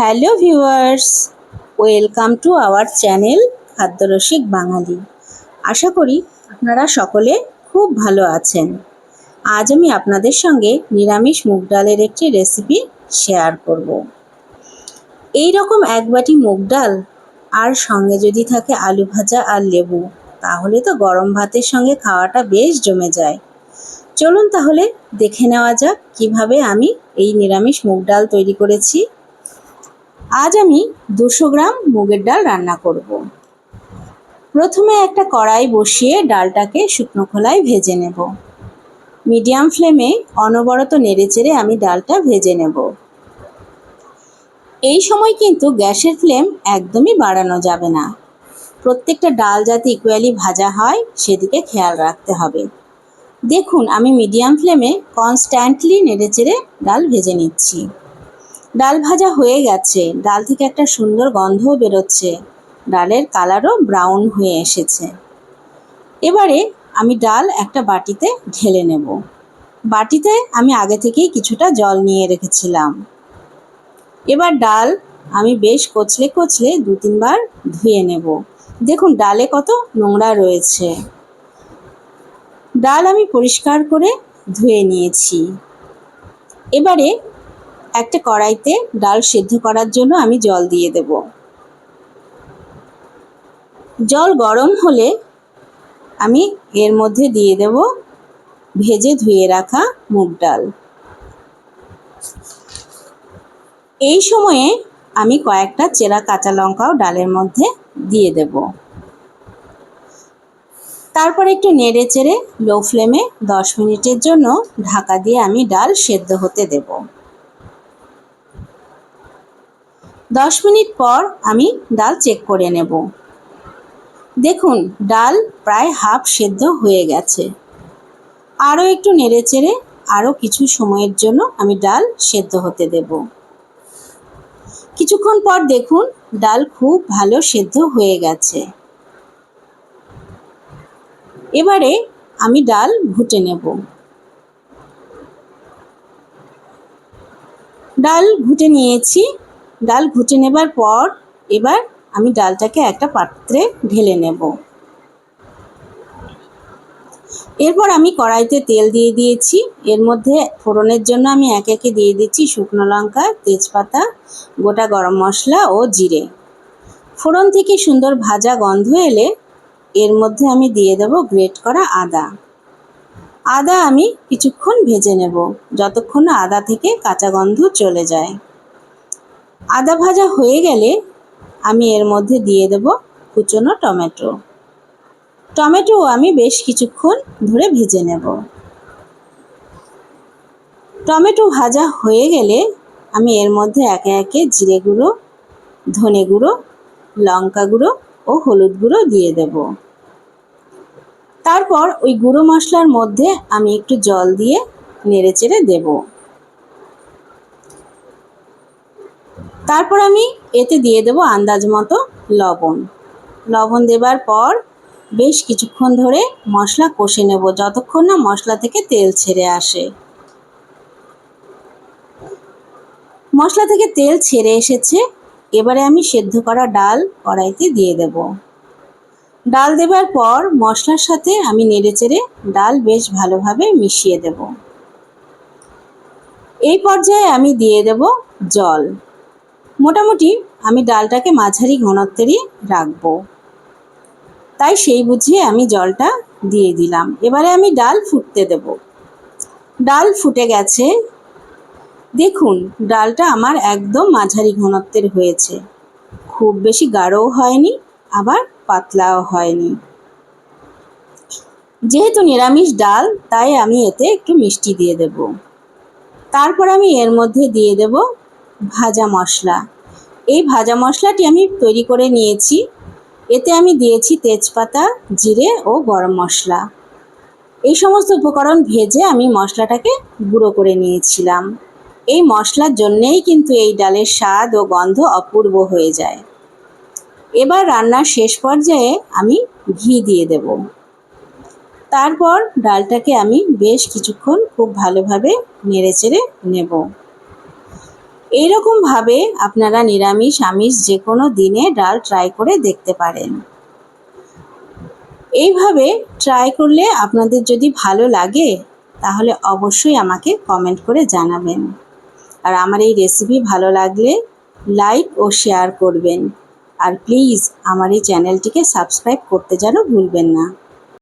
Hello viewers, welcome to our channel Khadyarasik Bangali. আশা করি আপনারা সকলে খুব ভালো আছেন। আজ আমি আপনাদের সঙ্গে নিরামিষ মুগ ডালের একটি রেসিপি শেয়ার করব। এই রকম এক বাটি মুগ ডাল আর সঙ্গে যদি থাকে আলু ভাজা আর লেবু, তাহলে তো গরম ভাতের সঙ্গে খাওয়াটা বেশ জমে যায়। চলুন তাহলে দেখে নেওয়া যাক কীভাবে আমি এই নিরামিষ মুগ ডাল তৈরি করেছি। আজ আমি দুশো গ্রাম মুগের ডাল রান্না করব। প্রথমে একটা কড়াই বসিয়ে ডালটাকে শুকনো খোলায় ভেজে নেব। মিডিয়াম ফ্লেমে অনবরত নেড়েচেড়ে আমি ডালটা ভেজে নেব। এই সময় কিন্তু গ্যাসের ফ্লেম একদমই বাড়ানো যাবে না। প্রত্যেকটা ডাল যাতে ইকুয়ালি ভাজা হয়, সেদিকে খেয়াল রাখতে হবে। দেখুন, আমি মিডিয়াম ফ্লেমে কনস্ট্যান্টলি নেড়েচেড়ে ডাল ভেজে নিচ্ছি। ডাল ভাজা হয়ে গেছে। ডাল থেকে একটা সুন্দর গন্ধও বেরোচ্ছে। ডালের কালারও ব্রাউন হয়ে এসেছে। এবারে আমি ডাল একটা বাটিতে ঢেলে নেব। বাটিতে আমি আগে থেকেই কিছুটা জল নিয়ে রেখেছিলাম। এবার ডাল আমি বেশ কচলে কচলে দু তিনবার ধুয়ে নেব। দেখুন, ডালে কত নোংরা রয়েছে। ডাল আমি পরিষ্কার করে ধুয়ে নিয়েছি। এবারে একটা কড়াইতে ডাল সেদ্ধ করার জন্য আমি জল দিয়ে দেব। জল গরম হলে আমি এর মধ্যে দিয়ে দেব ভেজে ধুয়ে রাখা মুগ ডাল। এই সময়ে আমি কয়েকটা চেরা কাঁচা লঙ্কাও ডালের মধ্যে দিয়ে দেব। তারপর একটু নেড়ে চেড়ে লো ফ্লেমে দশ মিনিটের জন্য ঢাকা দিয়ে আমি ডাল সেদ্ধ হতে দেবো। দশ মিনিট পর আমি ডাল চেক করে নেব। দেখুন, ডাল প্রায় হাফ সেদ্ধ হয়ে গেছে। আরও একটু নেড়ে চেড়ে আরও কিছু সময়ের জন্য আমি ডাল সেদ্ধ হতে দেব। কিছুক্ষণ পর দেখুন, ডাল খুব ভালো সেদ্ধ হয়ে গেছে। এবারে আমি ডাল ঘুটে নেব। ডাল ঘুটে নিয়েছি। ডাল ঘুটে নেবার পর এবার আমি ডালটাকে একটা পাত্রে ঢেলে নেব। এরপর আমি কড়াইতে তেল দিয়ে দিয়েছি। এর মধ্যে ফোড়নের জন্য আমি একে একে দিয়ে দিচ্ছি শুকনো লঙ্কা, তেজপাতা, গোটা গরম মশলা ও জিরে। ফোড়ন থেকে সুন্দর ভাজা গন্ধ এলে এর মধ্যে আমি দিয়ে দেব গ্রেট করা আদা। আদা আমি কিছুক্ষণ ভেজে নেব, যতক্ষণ আদা থেকে কাঁচা গন্ধ চলে যায়। আদা ভাজা হয়ে গেলে আমি এর মধ্যে দিয়ে দেব কুচনো টমেটো। টমেটো আমি বেশ কিছুক্ষণ ধরে ভেজে নেব। টমেটো ভাজা হয়ে গেলে আমি এর মধ্যে একে একে জিরে গুঁড়ো, ধনে গুঁড়ো, লঙ্কা গুঁড়ো ও হলুদ গুঁড়ো দিয়ে দেব। তারপর ওই গুঁড়ো মশলার মধ্যে আমি একটু জল দিয়ে নেড়ে চেড়ে দেবো। তারপর আমি এতে দিয়ে দেবো আন্দাজ মতো লবণ। লবণ দেবার পর বেশ কিছুক্ষণ ধরে মশলা কষে নেব, যতক্ষণ না মশলা থেকে তেল ছেড়ে আসে। মশলা থেকে তেল ছেড়ে এসেছে, এবারে আমি সেদ্ধ করা ডাল কড়াইতে দিয়ে দেব। ডাল দেবার পর মশলার সাথে আমি নেড়ে চেড়ে ডাল বেশ ভালোভাবে মিশিয়ে দেব। এই পর্যায়ে আমি দিয়ে দেব জল। মোটামুটি আমি ডালটাকে মাঝারি ঘনত্বেরই রাখব। তাই সেই বুঝিয়ে আমি জলটা দিয়ে দিলাম। এবারে আমি ডাল ফুটতে দেব। ডাল ফুটে গেছে। দেখুন, ডালটা আমার একদম মাঝারি ঘনত্বের হয়েছে। খুব বেশি গাঢ়ও হয়নি, আবার পাতলাও হয়নি। যেহেতু নিরামিষ ডাল, তাই আমি এতে একটু মিষ্টি দিয়ে দেব। তারপর আমি এর মধ্যে দিয়ে দেব ভাজা মশলা। এই ভাজা মশলাটি আমি তৈরি করে নিয়েছি। এতে আমি দিয়েছি তেজপাতা, জিরে ও গরম মশলা। এই সমস্ত উপকরণ ভেজে আমি মশলাটাকে গুঁড়ো করে নিয়েছিলাম। এই মশলার জন্যেই কিন্তু এই ডালের স্বাদ ও গন্ধ অপূর্ব হয়ে যায়। এবার রান্নার শেষ পর্যায়ে আমি ঘি দিয়ে দেব। তারপর ডালটাকে আমি বেশ কিছুক্ষণ খুব ভালোভাবে নেড়ে চেড়ে নেব। এইরকমভাবে আপনারা নিরামিষ, আমিষ যে কোনো দিনে ডাল ট্রাই করে দেখতে পারেন। এইভাবে ট্রাই করলে আপনাদের যদি ভালো লাগে, তাহলে অবশ্যই আমাকে কমেন্ট করে জানাবেন। আর আমার এই রেসিপি ভালো লাগলে লাইক ও শেয়ার করবেন। আর প্লিজ আমার এই চ্যানেলটিকে সাবস্ক্রাইব করতে যেন ভুলবেন না।